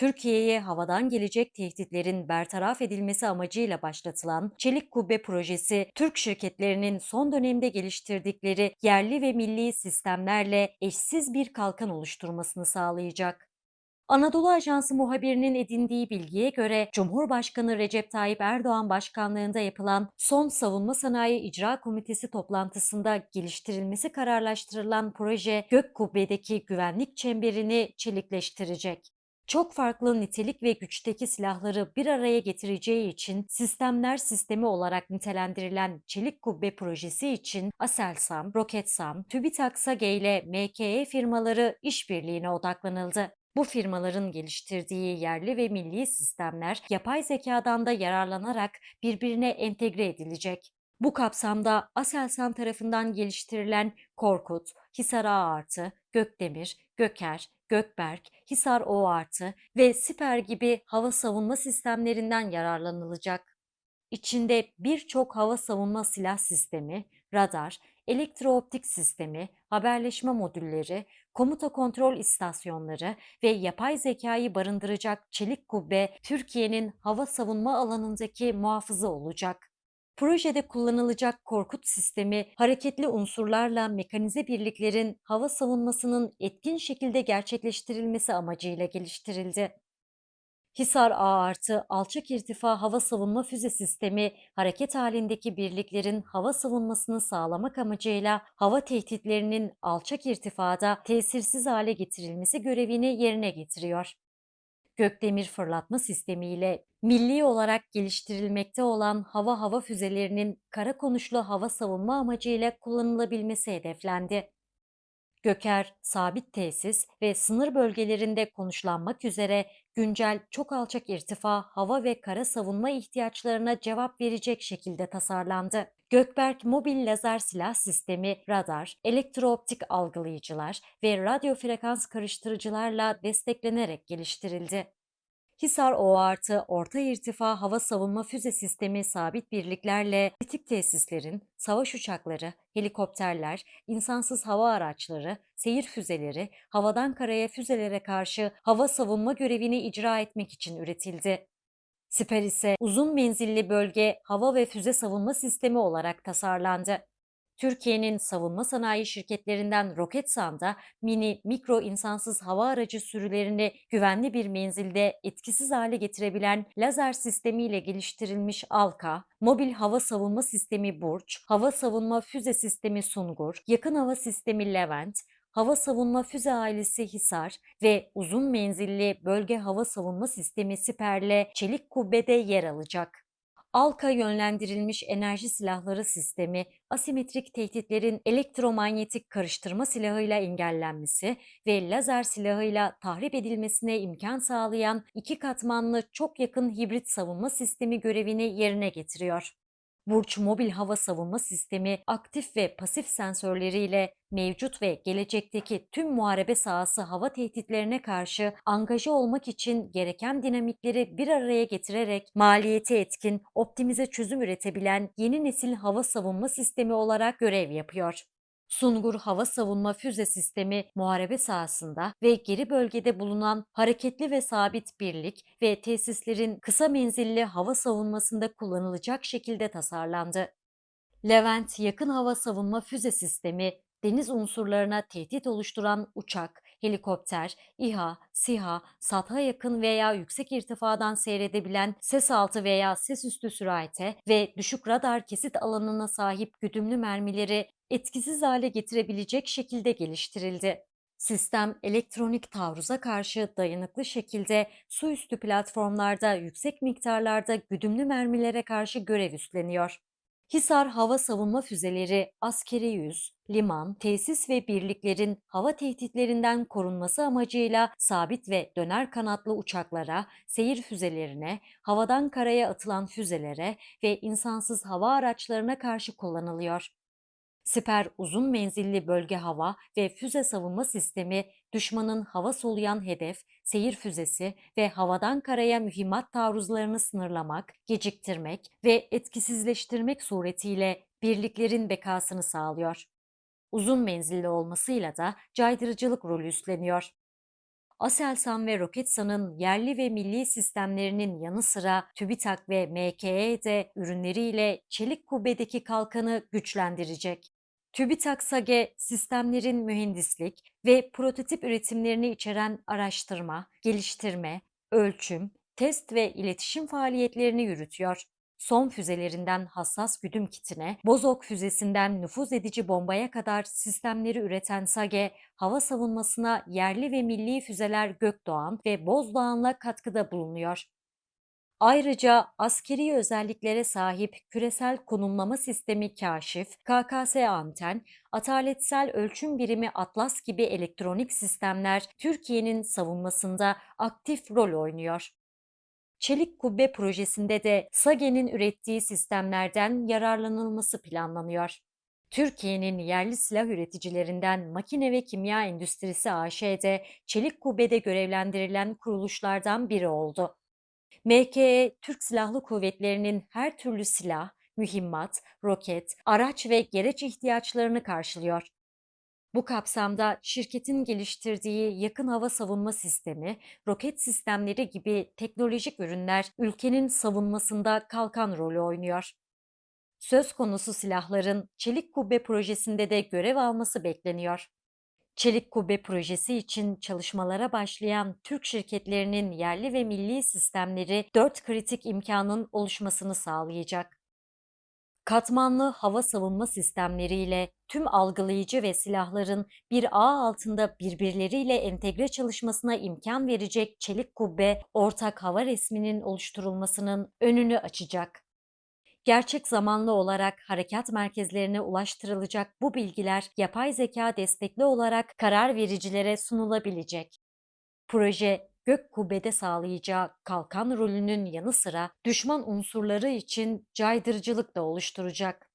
Türkiye'ye havadan gelecek tehditlerin bertaraf edilmesi amacıyla başlatılan Çelik Kubbe projesi, Türk şirketlerinin son dönemde geliştirdikleri yerli ve milli sistemlerle eşsiz bir kalkan oluşturmasını sağlayacak. Anadolu Ajansı muhabirinin edindiği bilgiye göre Cumhurbaşkanı Recep Tayyip Erdoğan başkanlığında yapılan son Savunma Sanayi İcra Komitesi toplantısında geliştirilmesi kararlaştırılan proje Gök Kubbe'deki güvenlik çemberini çelikleştirecek. Çok farklı nitelik ve güçteki silahları bir araya getireceği için sistemler sistemi olarak nitelendirilen Çelik Kubbe projesi için Aselsan, Roketsan, TÜBİTAK ile MKE firmaları işbirliğine odaklanıldı. Bu firmaların geliştirdiği yerli ve milli sistemler yapay zekadan da yararlanarak birbirine entegre edilecek. Bu kapsamda Aselsan tarafından geliştirilen Korkut, Hisar A artı, Gökdemir, Göker, Gökberk, Hisar O artı ve Siper gibi hava savunma sistemlerinden yararlanılacak. İçinde birçok hava savunma silah sistemi, radar, elektrooptik sistemi, haberleşme modülleri, komuta kontrol istasyonları ve yapay zekayı barındıracak çelik kubbe Türkiye'nin hava savunma alanındaki muhafızı olacak. Projede kullanılacak Korkut sistemi hareketli unsurlarla mekanize birliklerin hava savunmasının etkin şekilde gerçekleştirilmesi amacıyla geliştirildi. Hisar A artı alçak irtifa hava savunma füze sistemi hareket halindeki birliklerin hava savunmasını sağlamak amacıyla hava tehditlerinin alçak irtifada tesirsiz hale getirilmesi görevini yerine getiriyor. Gökdemir fırlatma sistemiyle milli olarak geliştirilmekte olan hava hava füzelerinin kara konuşlu hava savunma amacıyla kullanılabilmesi hedeflendi. Göker, sabit tesis ve sınır bölgelerinde konuşlanmak üzere güncel çok alçak irtifa hava ve kara savunma ihtiyaçlarına cevap verecek şekilde tasarlandı. Gökberk mobil lazer silah sistemi, radar, elektrooptik algılayıcılar ve radyo frekans karıştırıcılarla desteklenerek geliştirildi. Hisar O artı orta irtifa hava savunma füze sistemi sabit birliklerle kritik tesislerin, savaş uçakları, helikopterler, insansız hava araçları, seyir füzeleri, havadan karaya füzelere karşı hava savunma görevini icra etmek için üretildi. Siper ise uzun menzilli bölge hava ve füze savunma sistemi olarak tasarlandı. Türkiye'nin savunma sanayi şirketlerinden Roketsan'da mini, mikro insansız hava aracı sürülerini güvenli bir menzilde etkisiz hale getirebilen lazer sistemiyle geliştirilmiş ALKA, mobil hava savunma sistemi Burç, hava savunma füze sistemi Sungur, yakın hava sistemi Levent, hava savunma füze ailesi Hisar ve uzun menzilli bölge hava savunma sistemi Siper'le Çelik Kubbe'de yer alacak. ALKA yönlendirilmiş enerji silahları sistemi, asimetrik tehditlerin elektromanyetik karıştırma silahıyla engellenmesi ve lazer silahıyla tahrip edilmesine imkan sağlayan iki katmanlı çok yakın hibrit savunma sistemi görevini yerine getiriyor. Burç Mobil Hava Savunma Sistemi aktif ve pasif sensörleriyle mevcut ve gelecekteki tüm muharebe sahası hava tehditlerine karşı angaja olmak için gereken dinamikleri bir araya getirerek maliyeti etkin, optimize çözüm üretebilen yeni nesil hava savunma sistemi olarak görev yapıyor. Sungur Hava Savunma Füze Sistemi muharebe sahasında ve geri bölgede bulunan hareketli ve sabit birlik ve tesislerin kısa menzilli hava savunmasında kullanılacak şekilde tasarlandı. Levent Yakın Hava Savunma Füze Sistemi deniz unsurlarına tehdit oluşturan uçak, helikopter, İHA, SİHA, satha yakın veya yüksek irtifadan seyredebilen ses altı veya ses üstü sürahite ve düşük radar kesit alanına sahip güdümlü mermileri etkisiz hale getirebilecek şekilde geliştirildi. Sistem elektronik taarruza karşı dayanıklı şekilde su üstü platformlarda yüksek miktarlarda güdümlü mermilere karşı görev üstleniyor. Hisar hava savunma füzeleri askeri yüz, liman, tesis ve birliklerin hava tehditlerinden korunması amacıyla sabit ve döner kanatlı uçaklara, seyir füzelerine, havadan karaya atılan füzelere ve insansız hava araçlarına karşı kullanılıyor. Siper uzun menzilli bölge hava ve füze savunma sistemi düşmanın hava soluyan hedef, seyir füzesi ve havadan karaya mühimmat taarruzlarını sınırlamak, geciktirmek ve etkisizleştirmek suretiyle birliklerin bekasını sağlıyor. Uzun menzilli olmasıyla da caydırıcılık rolü üstleniyor. Aselsan ve Roketsan'ın yerli ve milli sistemlerinin yanı sıra TÜBİTAK ve MKE de ürünleriyle çelik kubbedeki kalkanı güçlendirecek. TÜBİTAK SAGE sistemlerin mühendislik ve prototip üretimlerini içeren araştırma, geliştirme, ölçüm, test ve iletişim faaliyetlerini yürütüyor. Son füzelerinden hassas güdüm kitine, Bozok füzesinden nüfuz edici bombaya kadar sistemleri üreten SAGE, hava savunmasına yerli ve milli füzeler Gökdoğan ve Bozdoğan'la katkıda bulunuyor. Ayrıca askeri özelliklere sahip küresel konumlama sistemi Kaşif, KKS anten, ataletsel ölçüm birimi Atlas gibi elektronik sistemler Türkiye'nin savunmasında aktif rol oynuyor. Çelik Kubbe projesinde de SAGE'nin ürettiği sistemlerden yararlanılması planlanıyor. Türkiye'nin yerli silah üreticilerinden Makine ve Kimya Endüstrisi AŞ'de Çelik Kubbe'de görevlendirilen kuruluşlardan biri oldu. MKE, Türk Silahlı Kuvvetleri'nin her türlü silah, mühimmat, roket, araç ve gereç ihtiyaçlarını karşılıyor. Bu kapsamda şirketin geliştirdiği yakın hava savunma sistemi, roket sistemleri gibi teknolojik ürünler ülkenin savunmasında kalkan rolü oynuyor. Söz konusu silahların Çelik Kubbe projesinde de görev alması bekleniyor. Çelik Kubbe projesi için çalışmalara başlayan Türk şirketlerinin yerli ve milli sistemleri dört kritik imkanın oluşmasını sağlayacak. Katmanlı hava savunma sistemleriyle tüm algılayıcı ve silahların bir ağ altında birbirleriyle entegre çalışmasına imkan verecek Çelik Kubbe, ortak hava resminin oluşturulmasının önünü açacak. Gerçek zamanlı olarak harekat merkezlerine ulaştırılacak bu bilgiler yapay zeka destekli olarak karar vericilere sunulabilecek. Proje gök kubbede sağlayacağı kalkan rolünün yanı sıra düşman unsurları için caydırıcılık da oluşturacak.